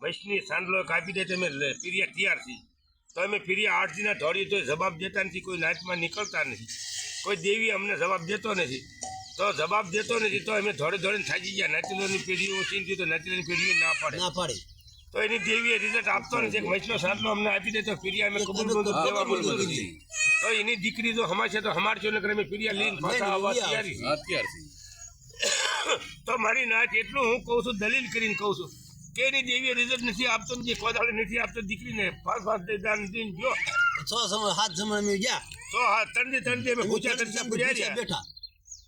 વૈષ્ણવી સાંડલો કાપી દે તમે ફિરિયા તૈયાર છે તો અમે ફિરિયા આઠ દિના તો જવાબ દેતા નથી કોઈ નાચમાં નીકળતા નથી. કોઈ દેવી અમને જવાબ દેતો નથી. તો જવાબ દેતો નથી તો અમે ધોળે ધોડીને થાકી ગયા. નાચીલોની પેઢી ઓછી તો નાચીલોની પેઢીઓ ના પાડે. ના પાડે. તો એની દેવીએ રિઝલ્ટ આપતો નથી. વૈષ્ણવ સાંડલો અમને આપી દે તો ફિરિયા અમે કબૂલ દેવા બોલતું નથી. તો એની દીકરી જો હમાશે તો હમારજો ને અમે ફિરિયા લઈને પાછા આવવા તૈયારી અત્યારથી તો મારી નાચ એટલું હું કહું છું દલીલ કરીને કહું છું. કે એની દેવી રિઝલ્ટ નથી આપતો જે કોદાળે નથી આપતો દીકરીને પાંચ પાંચ દાન દઈને જો. છ સમય સાત સમય અમે ગયા. તો હા ત્રણ ત્રણ દે અમે પૂજા કરતા પૂજા રહ્યા. બેઠા.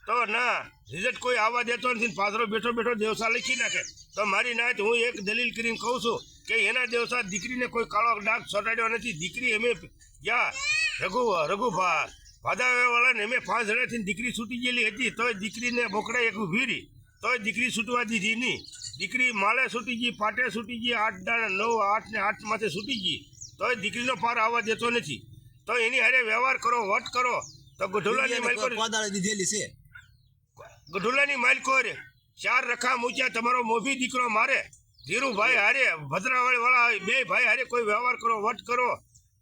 તો ના રિઝલ્ટ કોઈ આવવા દેતો નથી પાછળ બેઠો બેઠો દેવસા લખી નાખે. તો મારી નાચ હું એક દલીલ કરીને કહું છું કે એના દેવસા દીકરીને કોઈ કાળો ડાક ચોટાડ્યો નથી. દીકરી અમે ગયા રઘુ રઘુભા ભાદાવાળાને અમે પાંચ જણાથી દીકરી છૂટી ગયેલી હતી તોય દીકરીને બોકડા એક ઊભી રહી. તોય દીકરી છૂટવા દીધી નહીં. દીકરી માળે છૂટી ગઈ પાટે છૂટી ગઈ આઠ દાડા નવ આઠ ને આઠ માથે છૂટી ગઈ તોય દીકરીનો પાર આવવા દેતો નથી. તો એની હારે વ્યવહાર કરો વટ કરો તો ગઢોલાની માલિકો દીધેલી છે? ગઢુલાની માલિકો રે ચાર રખા મૂક્યા તમારો મોભી દીકરો મારે. ધીરુભાઈ હારે ભદ્રાવાળી વાળા બે ભાઈ હારે કોઈ વ્યવહાર કરો વટ કરો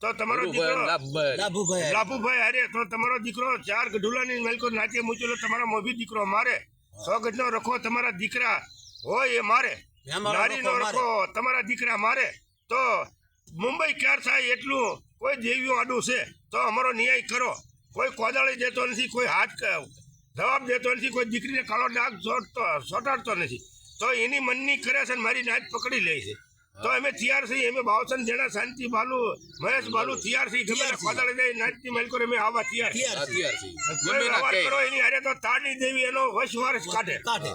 તો તમારો દીકરો લાભુભાઈ. લાભુભાઈ હારે. તો તમારો દીકરો ચાર ગઢુલાની માલિકો નાચે મૂકેલો તમારો મોભી દીકરો મારે. સો ગઢનો રખો તમારા દીકરા. હોય એ મારે. નારીનો રખો તમારા દીકરા મારે. તો મુંબઈ ક્યાર થાય એટલું કોઈ દેવીઓ આડું છે? તો અમારો ન્યાય કરો. કોઈ કોદાળી દેતો નથી કોઈ હાથ જવાબ દેતો નથી કોઈ દીકરીને કાળો ડાક સોટાડતો નથી. તો એની મનની કરે છે ને મારી નાચ પકડી લે છે. તો અમે તૈયાર છીએ અમે ભાવસન જેના શાંતિ બાલુ મહેશ બાલુ તૈયાર છીએ. ગમે કોદાળી દે નાચની માલિકો અમે આવા તૈયાર. તૈયાર છીએ. કરો એની હારે તો તારની દેવી એનો વશવાર કાઢે. કાઢે.